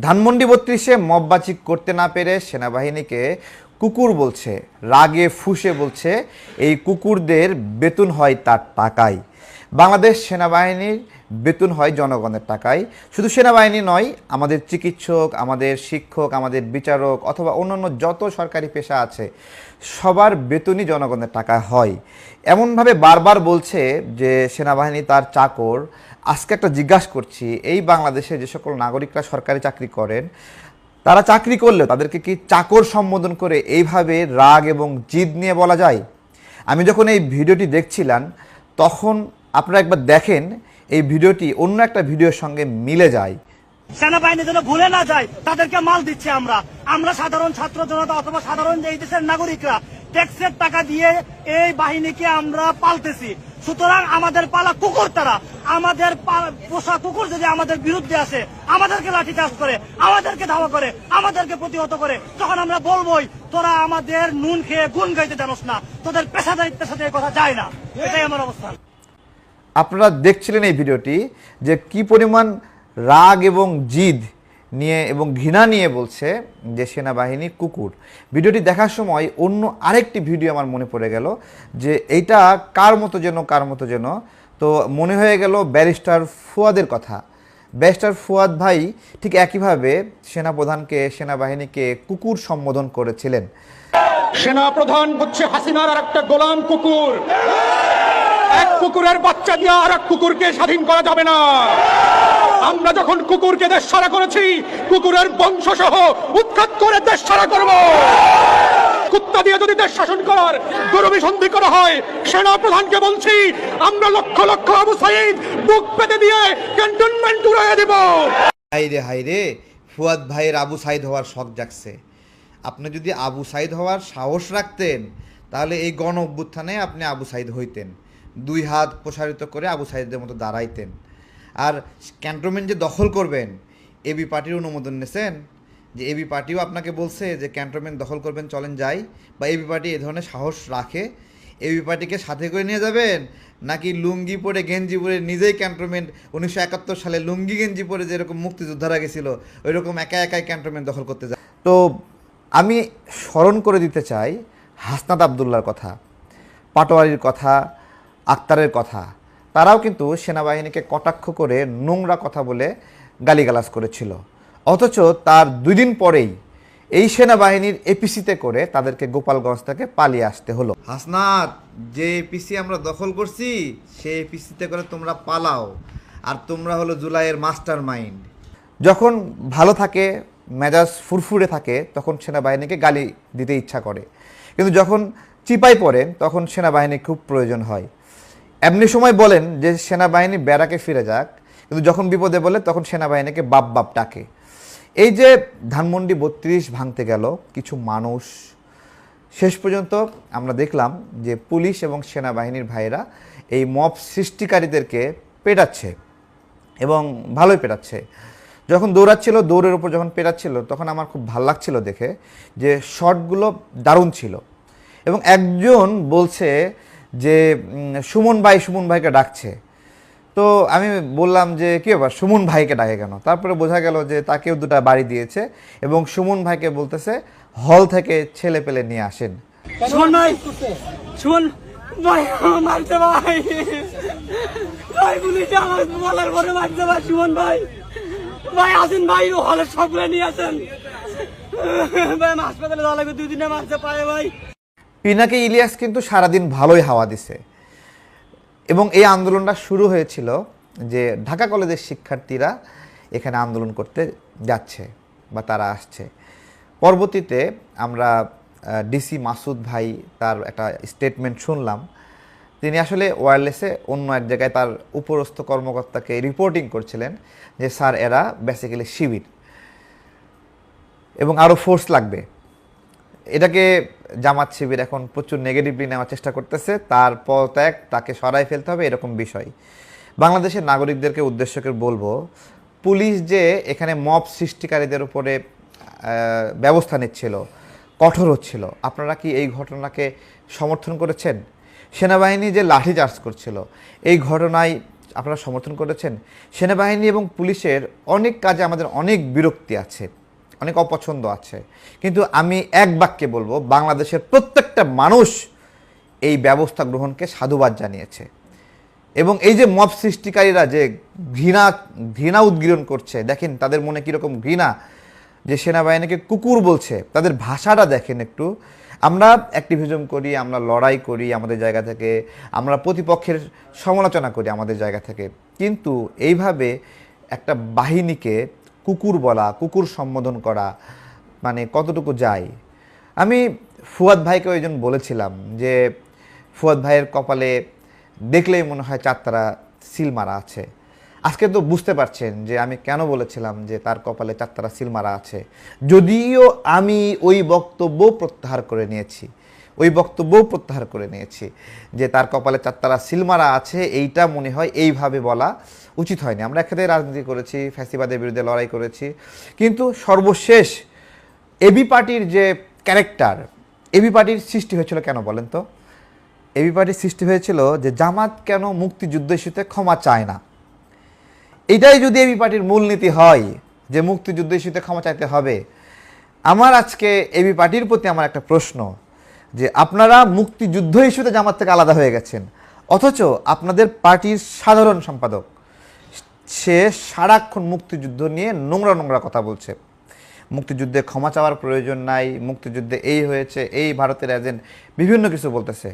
ধানমন্ডি বত্রিশে মববাচি করতে না পেরে সেনাবাহিনীকে কুকুর বলছে, রাগে ফুসে বলছে, এই কুকুরদের বেতন হয় তার টাকায়। বাংলাদেশ সেনাবাহিনীর বেতন হয় জনগণের টাকায়। শুধু সেনাবাহিনী নয়, আমাদের চিকিৎসক, আমাদের শিক্ষক, আমাদের বিচারক অথবা অন্যান্য যত সরকারি পেশা আছে, সবার বেতনই জনগণের টাকা হয়। এমনভাবে বারবার বলছে যে সেনাবাহিনী তার চাকর। আজকে একটা জিজ্ঞাসা করছি, এই বাংলাদেশে যে সকল নাগরিকরা সরকারি চাকরি করেন, তারা চাকরি করলেও তাদেরকে কি চাকর সম্বোধন করে এইভাবে রাগ এবং জিদ নিয়ে বলা যায়? আমি যখন এই ভিডিওটি দেখছিলাম, তখন আপনারা একবার দেখেন, এই ভিডিওটি অন্য একটা ভিডিওর সঙ্গে মিলে যায়। সেনাবাহিনী যেন ভুলে না যায়, তাদেরকে মাল দিচ্ছে আমরা। আমরা সাধারণ ছাত্র জনতা অথবা সাধারণ এই দেশের নাগরিকরা, ট্যাক্সের টাকা দিয়ে এই বাহিনীকে আমরা পালতেছি। সুতরাং আমাদের পালা কুকুর তারা। আমাদের পোষা কুকুর যদি আমাদের বিরুদ্ধে আসে, আমাদেরকে লাঠি চাষ করে, আমাদেরকে ধাওয়া করে, আমাদেরকে প্রতিহত করে, তখন আমরা বলবোই, তোরা আমাদের নুন খেয়ে গুণ গাইতে জানোস না। তোদের পেশাদারিত্বের সাথে কথা যায় না। এটাই আমার অবস্থান। আপনারা দেখছিলেন এই ভিডিওটি যে কি পরিমাণ রাগ এবং জিদ নিয়ে এবং ঘৃণা নিয়ে বলছে যে সেনাবাহিনী কুকুর। ভিডিওটি দেখার সময় অন্য আরেকটি ভিডিও আমার মনে পড়ে গেল যে এইটা কার মতো যেন, কার মতো যেন। তো মনে হয়ে গেল ব্যারিস্টার ফুয়াদের কথা। ব্যারিস্টার ফুয়াদ ভাই ঠিক একইভাবে সেনাপ্রধানকে, সেনাবাহিনীকে কুকুর সম্বোধন করেছিলেন। সেনাপ্রধান হচ্ছে হাসিনার আর একটা গোলাম কুকুর। এক কুকুরের বাচ্চা দিয়ে আর এক কুকুরকে স্বাধীন করা যাবে না। আমরা যখন কুকুরকে দেশ ছাড়া করেছি, কুকুরের বংশ সহ উৎখাত করে দেশ ছাড়া করব। কুত্তা দিয়ে যদি দেশ শাসন করার গরবি সন্ধি করা হয় সেনা প্রধানকে বলছি, আমরা লক্ষ লক্ষ আবু সাইদ বুক পেতে দিয়ে ক্যান্টনমেন্ট উড়াইয়া দেব। হাইরে হাইরে ফুয়াদ ভাইয়ের আবু সাইদ হওয়ার শখ জাগছে। আপনি যদি আবু সাইদ হওয়ার সাহস রাখতেন, তাহলে এই গণ অভ্যুত্থানে আপনি আবু সাইদ হইতেন। দুই হাত প্রসারিত করে আবু সাইদের মতো দাঁড়াইতেন। আর ক্যান্টনমেন্ট যে দখল করবেন এবি পার্টির অনুমোদন নিয়েছেন যে এবি পার্টিও আপনাকে বলছে যে ক্যান্টনমেন্ট দখল করবেন, চলেন যাই। বা এবি পার্টি এ ধরনের সাহস রাখে। এবি পার্টিকে সাথে করে নিয়ে যাবেন? নাকি লুঙ্গি পরে গেঞ্জি পরে নিজেই ক্যান্টনমেন্ট, উনিশশো একাত্তর সালে লুঙ্গি গেঞ্জি পরে যেরকম মুক্তিযোদ্ধারা গেছিল ওই রকম একা একাই ক্যান্টনমেন্ট দখল করতে যায়। তো আমি স্মরণ করে দিতে চাই হাসনাত আবদুল্লার কথা, পাটোয়ারির কথা আক্তারের কথা। তারাও কিন্তু সেনাবাহিনীকে কটাক্ষ করে নোংরা কথা বলে গালিগালাজ করেছিল। অথচ তার দুই দিন পরেই এই সেনাবাহিনীর এপিসিতে করে তাদেরকে গোপালগঞ্জ থেকে পালিয়ে আসতে হলো। হাসনাত যে এপিসি আমরা দখল করছি সেই এপিসিতে করে তোমরা পালাও। আর তোমরা হলো জুলাইয়ের মাস্টার মাইন্ড যখন ভালো থাকে মেজাজ ফুরফুরে থাকে তখন সেনাবাহিনীকে গালি দিতে ইচ্ছা করে। কিন্তু যখন চিপাই পড়ে তখন সেনাবাহিনী খুব প্রয়োজন হয়। এমনি সময় বলেন যে সেনাবাহিনী ব্যারাকে ফিরে যাক, কিন্তু যখন বিপদে বলে তখন সেনাবাহিনীকে বাপ বাপ ডাকে। এই যে ধানমন্ডি বত্রিশ ভাঙতে গেল, কিছু মানুষ, শেষ পর্যন্ত আমরা দেখলাম যে পুলিশ এবং সেনাবাহিনীর ভাইরা এই মব সৃষ্টিকারীদেরকে পেটাচ্ছে এবং ভালোই পেটাচ্ছে। যখন দৌড়াচ্ছিল, দৌড়ের উপর যখন পেটাচ্ছিল, তখন আমার খুব ভালো লাগছিল দেখে যে শটগুলো দারুণ ছিল এবং একজন বলছে যে সুমন ভাই সুমন ভাইকে ডাকছে। তো আমি বললাম যে, কী ব্যাপার? সুমন ভাইকে ডাকে কেন? তারপরে বোঝা গেল যে, তাকেও দুটা বাড়ি দিয়েছে এবং সুমন ভাইকে বলতেছে, হল থেকে ছেলে পেলে নিয়ে আসেন। শুন ভাই শুন ভাই মারছে ভাই। ভাই, পুলিশ আমার বলার পরে মারছে ভাই, সুমন ভাই। ভাই, আসেন ভাই হলে সবগুলো নিয়ে আসেন। ভাই হাসপাতালে যাওয়া লাগবে, দুই দিনে মারছে পায়ে ভাই। পিনাকি ইলিয়াস কিন্তু সারাদিন ভালোই হাওয়া দিছে। এবং এই আন্দোলনটা শুরু হয়েছিল যে ঢাকা কলেজের শিক্ষার্থীরা এখানে আন্দোলন করতে যাচ্ছে বা তারা আসছে। পরবর্তীতে আমরা ডিসি মাসুদ ভাই তার একটা স্টেটমেন্ট শুনলাম। তিনি আসলে ওয়্যারলেসে অন্য এক জায়গায় তার উপরস্থ কর্মকর্তাকে রিপোর্টিং করছিলেন যে, স্যার, এরা বেসিক্যালি শিবির এবং আরও ফোর্স লাগবে। এটাকে জামাত শিবির এখন প্রচুর নেগেটিভলি নেওয়ার চেষ্টা করতেছে, তার পদত্যাগ তাকে সরাই ফেলতে হবে এরকম বিষয়। বাংলাদেশের নাগরিকদেরকে উদ্দেশ্য করে বলব, পুলিশ যে এখানে মব সৃষ্টিকারীদের উপরে ব্যবস্থা নিচ্ছিল, কঠোর হচ্ছিল, আপনারা কি এই ঘটনাকে সমর্থন করেছেন? সেনাবাহিনী যে লাঠিচার্জ করছিল, এই ঘটনায় আপনারা সমর্থন করেছেন? সেনাবাহিনী এবং পুলিশের অনেক কাজে আমাদের অনেক বিরক্তি আছে। অনেক অপছন্দ আছে। কিন্তু আমি এক বাক্যে বলব, বাংলাদেশের প্রত্যেকটা মানুষ এই ব্যবস্থা গ্রহণকে সাধুবাদ জানিয়েছে। এবং এই যে মব সৃষ্টিকারীরা যে ঘৃণা ঘৃণা উদ্গীরণ করছে, দেখেন তাদের মনে কীরকম ঘৃণা যে সেনাবাহিনীকে কুকুর বলছে, তাদের ভাষাটা দেখেন একটু। আমরা অ্যাক্টিভিজম করি, আমরা লড়াই করি আমাদের জায়গা থেকে, আমরা প্রতিপক্ষের সমালোচনা করি আমাদের জায়গা থেকে। কিন্তু এইভাবে একটা বাহিনীকে কুকুর বলা, কুকুর সম্বোধন করা মানে কতটুকু যায়? আমি ফুয়াদ ভাইকে ওই জন্য বলেছিলাম যে ফুয়াদ ভাইয়ের কপালে দেখলেই মনে হয় চারতারা সিল মারা আছে। আজকে তো বুঝতে পারছেন যে আমি কেন বলেছিলাম যে তার কপালে চারতারা সিল মারা আছে। যদিও আমি ওই বক্তব্য প্রত্যাহার করে নিয়েছি। ওই বক্তব্যও প্রত্যাহার করে নিয়েছি যে তার কপালে চারতারা সিলমারা আছে, এইটা মনে হয় এইভাবে বলা উচিত হয়নি। আমরা একসাথে রাজনীতি করেছি, ফ্যাসিবাদের বিরুদ্ধে লড়াই করেছি। কিন্তু সর্বশেষ এবি পার্টির যে ক্যারেক্টার, এবি পার্টির সৃষ্টি হয়েছিল কেন বলেন তো? এবি পার্টির সৃষ্টি হয়েছিল যে জামাত কেন মুক্তিযুদ্ধ ইস্যুতে ক্ষমা চায় না। এটাই যদি এবি পার্টির মূলনীতি হয় যে মুক্তিযুদ্ধ ইস্যুতে ক্ষমা চাইতে হবে, আমার আজকে এবি পার্টির প্রতি আমার একটা প্রশ্ন যে আপনারা মুক্তিযুদ্ধ ইস্যুতে জামাত থেকে আলাদা হয়ে গেছেন। অথচ আপনাদের পার্টির সাধারণ সম্পাদক, সে সারাক্ষণ মুক্তিযুদ্ধ নিয়ে নোংরা নোংরা কথা বলছে। মুক্তিযুদ্ধে ক্ষমা চাওয়ার প্রয়োজন নাই, মুক্তিযুদ্ধে এই হয়েছে, এই ভারতের এজেন্ট বিভিন্ন কিছু বলতেছে।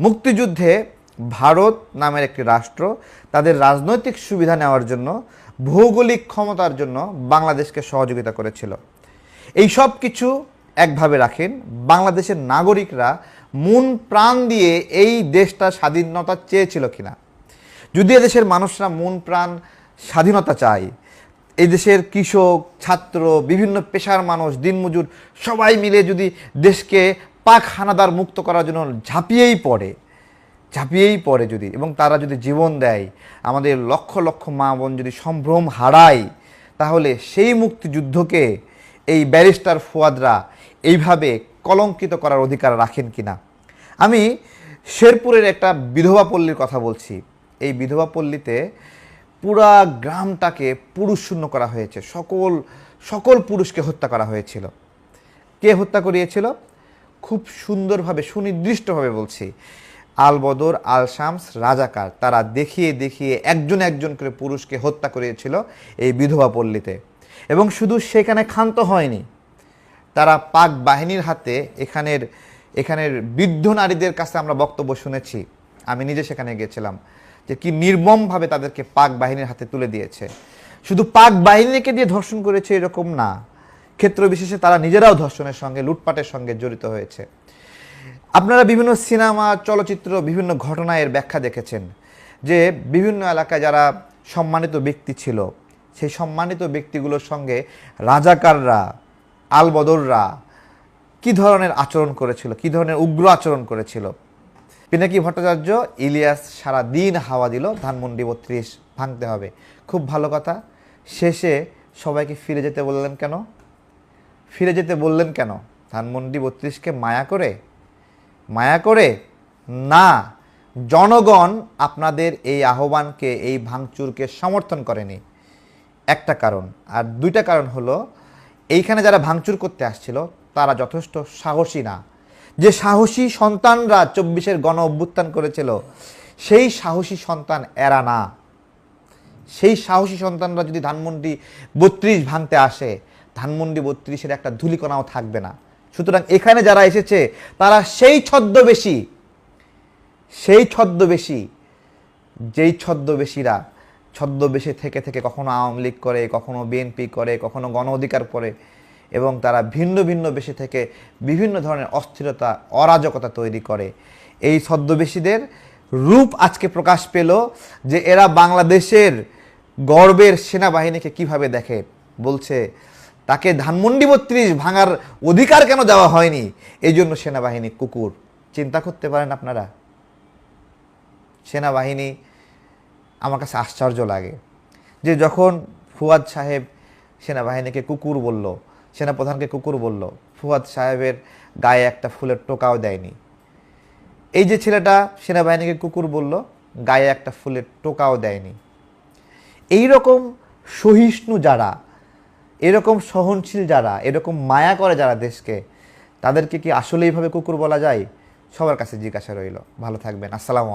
মুক্তিযুদ্ধে ভারত নামের একটি রাষ্ট্র, তাদের রাজনৈতিক সুবিধা নেওয়ার জন্য, ভৌগোলিক ক্ষমতার জন্য বাংলাদেশকে সহযোগিতা করেছিল। এই সব কিছু একভাবে রাখেন। বাংলাদেশের নাগরিকরা মন প্রাণ দিয়ে এই দেশটা স্বাধীনতা চেয়েছিল কিনা। যদি এদেশের মানুষরা মন প্রাণ স্বাধীনতা চায় এই দেশের কৃষক, ছাত্র, বিভিন্ন পেশার মানুষ, দিনমজুর সবাই মিলে যদি দেশকে পাক হানাদার মুক্ত করার জন্য ঝাঁপিয়েই পড়ে ঝাঁপিয়েই পড়ে যদি এবং তারা যদি জীবন দেয়, আমাদের লক্ষ লক্ষ মা বোন যদি সম্ভ্রম হারায়, তাহলে সেই মুক্তিযুদ্ধকে এই ব্যারিস্টার ফুয়াদরা এইভাবে কলঙ্কিত করার অধিকার রাখেন কি না আমি শেরপুরের একটা বিধবা পল্লীর কথা বলছি। এই বিধবা পল্লীতে পুরা গ্রামটাকে পুরুষ শূন্য করা হয়েছে। সকল সকল পুরুষকে হত্যা করা হয়েছিল। কে হত্যা করিয়েছিল? খুব সুন্দরভাবে, সুনির্দিষ্টভাবে বলছি। আল বদর আল শামস রাজাকার, তারা দেখিয়ে দেখিয়ে একজন একজন করে পুরুষকে হত্যা করিয়েছিল এই বিধবা পল্লীতে। এবং শুধু সেখানে ক্ষান্ত হয়নি তারা পাক বাহিনীর হাতে এখানের এখানের বৃদ্ধ নারীদের কাছে আমরা বক্তব্য শুনেছি। আমি নিজে সেখানে গিয়েছিলাম যে কি নির্মমভাবে তাদেরকে পাক বাহিনীর হাতে তুলে দিয়েছে। শুধু পাক বাহিনীকে দিয়ে ধর্ষণ করেছে এরকম না, ক্ষেত্র বিশেষে তারা নিজেরাও ধর্ষণের সঙ্গে, লুটপাটের সঙ্গে জড়িত হয়েছে। আপনারা বিভিন্ন সিনেমা, চলচ্চিত্র, বিভিন্ন ঘটনায় এর ব্যাখ্যা দেখেছেন যে বিভিন্ন এলাকায় যারা সম্মানিত ব্যক্তি ছিল, সেই সম্মানিত ব্যক্তিগুলোর সঙ্গে রাজাকাররা আলবদররা কি ধরনের আচরণ করেছিল? কি ধরনের উগ্র আচরণ করেছিল? পিনাকি ভট্টাচার্য ইলিয়াস সারা দিন হাওয়া দিল, ধানমন্ডি বত্রিশ ভাঙতে হবে। খুব ভালো কথা। শেষে সবাইকে ফিরে যেতে বললেন কেন? ফিরে যেতে বললেন কেন? ধানমন্ডি বত্রিশকে মায়া করে? মায়া করে? না। জনগণ আপনাদের এই আহ্বানকে, এই ভাঙচুরকে সমর্থন করেনি। একটা কারণ। আর দুইটা কারণ হলো এইখানে যারা ভাঙচুর করতে আসছিল, তারা যথেষ্ট সাহসী না। যে সাহসী সন্তানরা চব্বিশের গণ অভ্যুত্থান করেছিল, সেই সাহসী সন্তান এরা না। সেই সাহসী সন্তানরা যদি ধানমন্ডি বত্রিশ ভাঙতে আসে, ধানমন্ডি বত্রিশের একটা ধুলিকণাও থাকবে না। সুতরাং এখানে যারা এসেছে, তারা সেই ছদ্মবেশী সেই ছদ্মবেশী, যেই ছদ্মবেশীরা ছদ্মবেশে থেকে থেকে কখনো আওয়ামী লীগ করে, কখনো বিএনপি করে, কখনো গণ অধিকার করে এবং তারা ভিন্ন ভিন্ন বেশে থেকে বিভিন্ন ধরনের অস্থিরতা, অরাজকতা তৈরি করে। এই ছদ্মবেশীদের রূপ আজকে প্রকাশ পেল যে এরা বাংলাদেশের গর্বের সেনাবাহিনীকে কীভাবে দেখে। বলছে, তাকে ধানমন্ডি বত্রিশ ভাঙার অধিকার কেন দেওয়া হয়নি? এই জন্য সেনাবাহিনী কুকুর। চিন্তা করতে পারেন আপনারা? সেনাবাহিনী আমার কাছে আশ্চর্য লাগে যে যখন ফুয়াদ সাহেব সেনাবাহিনীকে কুকুর বলল, সেনাপ্রধানকে কুকুর বলল, ফুয়াদ সাহেবের গায়ে একটা ফুলের টোকাও দেয়নি। এই যে ছেলেটা সেনাবাহিনীকে কুকুর বলল, গায়ে একটা ফুলের টোকাও দেয়নি। এই রকম সহিষ্ণু যারা এরকম সহনশীল যারা এরকম মায়া করে যারা দেশকে, তাদেরকে কি আসলে এইভাবে কুকুর বলা যায়? সবার কাছে জিজ্ঞাসা রইল। ভালো থাকবেন। আসসালামু